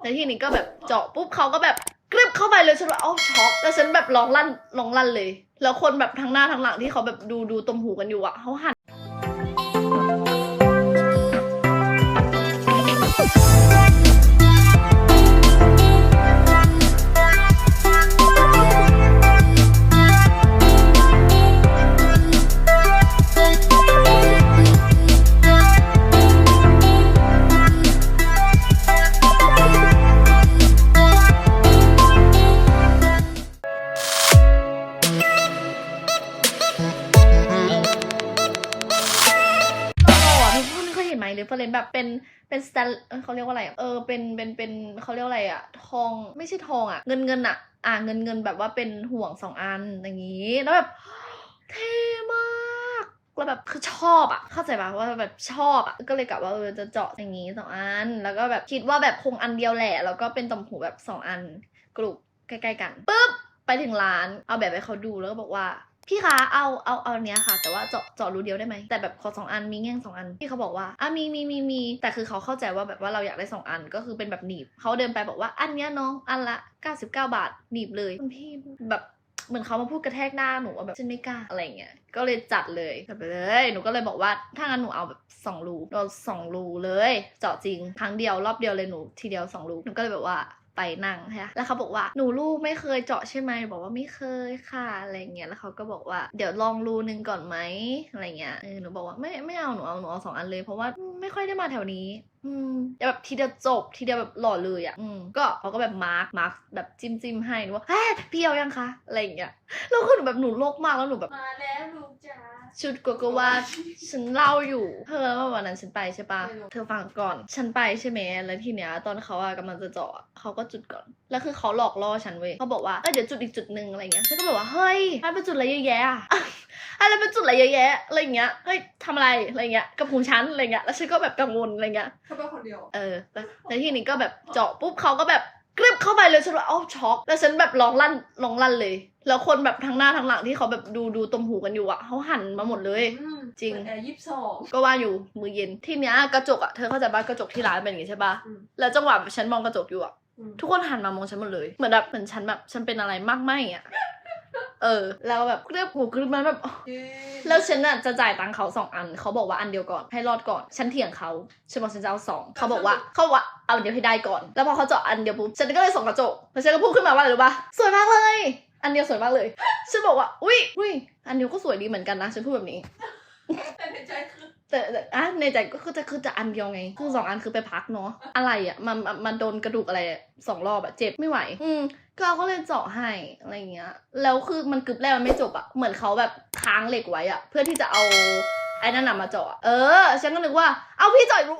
แล้วทีนี้ก็แบบเจาะปุ๊บเขาก็แบบกรึบเข้าไปเลยฉันว่าเอ้าช็อกแล้วฉันแบบร้องลั่นร้องลั่นเลย แล้วคนแบบทั้งหน้าทั้งหลังที่เขาแบบดูดูตมหูกันอยู่อะเขาหัน เคยเห็นไหมเรฟเฟรนแบบเป็นเป็นสแตนเขาเรียกว่าอะไรเออเป็นเป็นเป็นเขาเรียกว่าอะไรอะทองไม่ใช่ทองอะเงินเงินอะอ่าเงินเงินแบบว่าเป็นห่วงสองอันอย่างนี้ แล้วแบบเท่มากแล้วแบบคือชอบอะเข้าใจปะว่าแบบชอบอะก็เลยกะว่าเออจะเจาะอย่างนี้สองอัน แล้วก็แบบคิดว่าแบบคงอันเดียวแหละ แล้วก็เป็นต่อมหูแบบสองอันกลุ่มใกล้ๆกันปุ๊บไปถึงร้านเอาแบบให้เขาดูแล้วก็บอกว่า พี่คะเอาเอาเอาเนี้ยค่ะ แต่ว่าเจาะเจาะรูเดียวได้ไหมแต่แบบขอสองอันมีแง่งสองอันพี่เขาบอกว่าอะมีมีมีมีแต่คือเขาเข้าใจว่าแบบว่าเราอยากได้สองอันก็คือเป็นแบบหนีบเขาเดินไปบอกว่าอันเนี้ยน้องอันละ 99 บาทหนีบเลยคุณพี่แบบเหมือนเขามาพูดกระแทกหน้าหนูว่าแบบฉันไม่กล้าอะไรเงี้ย ก็เลยจัดเลยจัดไปเลย หนูก็เลยบอกว่าถ้างั้นหนูเอาแบบสองรูเราสองรูเลย เจาะจริงครั้งเดียวรอบเดียวเลยหนูทีเดียวสองรูหนูก็เลยแบบว่า ไปนั่งใช่ะแล้วเขาบอกว่าหนูลูกไม่เคยเจาะใช่ไหมบอกว่าไม่เคยค่ะอะไรเงี้ยแล้วเขาก็บอกว่าเดี๋ยวลองรูนึงก่อนไหมอะไรเงี้ยหนูบอกว่าไม่ไม่เอาหนูเอาหนูเอาสองอันเลย เพราะว่าไม่ค่อยได้มาแถวนี้อืมแต่แบบทีเดียวจบทีเดียวแบบหล่อเลยอะ อืมก็เขาก็แบบมาร์กมาร์กแบบจิ้มจิ้มให้หนูว่าเฮ้ยพี่เอายังคะ อะไรอย่างเงี้ยแล้วคือหนูแบบหนูโลกมากแล้วหนูแบบ มาแล้วลูกจ๋าชุดโกโกวาฉันเล่าอยู่ เธอว่าวันนั้นฉันไปใช่ปะไม่รู้เธอฟังก่อน ฉันไปใช่ไหมแล้วทีเนี้ยตอนเขาอะกำลังจะเจาะอะเขาก็จุดก่อน แล้วคือเขาหลอกล่อฉันเว้ยเขาบอกว่าเออเดี๋ยวจุดอีกจุดหนึ่งอะไรเงี้ยฉันก็แบบว่าเฮ้ยมันเป็นจุดอะไรเยอะแยะอะอะไรเป็นจุดอะไรเยอะแยะอะไรเงี้ยเฮ้ยทำอะไรอะไรเงี้ยกับหูฉันอะไรเงี้ยแล้วฉันก็แบบกังวลอะไรเงี้ยเขาเป็นคนเดียว เออแล้วแล้วทีนี้ก็แบบเจาะปุ๊บเขาก็แบบกรึบเข้าไปเลยฉันว่าเอ้าช็อก แล้วฉันแบบร้องลั่นร้องลั่นเลย แล้วคนแบบทั้งหน้าทั้งหลังที่เขาแบบดูดูตมหูกันอยู่อะเขาหันมาหมดเลยอืมจริงเปิดแอร์ยี่สิบสองก็ว่าอยู่มือเย็นทีเนี้ยกระจกอะเธอเข้าใจป่ะกระจกที่ร้านเป็นอย่างงี้ใช่ป่ะอืมแล้วจังหวะฉันมองกระจกอยู่อะอืมทุกคนหันมามองฉันหมดเลย เหมือนแบบเหมือนฉันแบบฉันเป็นอะไรมากไหมอะ เออ แล้วแบบเรียกหูกรึบมันแบบแล้วฉันน่ะจะจ่ายตังค์เขาสองอัน เขาบอกว่าอันเดียวก่อนให้รอดก่อนฉันเถียงเขาฉันบอกฉันจะเอาสองเขาบอกว่าเขาบอกว่าเอาเดียวให้ได้ก่อน แล้วพอเขาเจาะอันเดียวปุ๊บฉันก็เลยส่งกระจกแล้วฉันก็พูดขึ้นมาว่าอะไรรู้ปะสวยมากเลย อันเดียวสวยมากเลยฉันบอกว่าอุ้ยอุ้ยอันเดียวก็สวยดีเหมือนกันนะฉันพูดแบบนี้ แต่แต่อะในใจก็คือจะคือจะอันเดียวไง คือสองอันคือไปพักเนาะอะไรอะมันมันโดนกระดูกอะไรสองรอบอะเจ็บไม่ไหว อืมก็เขาก็เลยเจาะให้อะไรเงี้ยแล้วคือมันกึบแรกมันไม่จบอะเหมือนเขาแบบค้างเหล็กไว้อะ เพื่อที่จะเอาไอ้นั่นน่ะมาเจาะเออฉันก็นึกว่าเอาพี่จ่อยรู้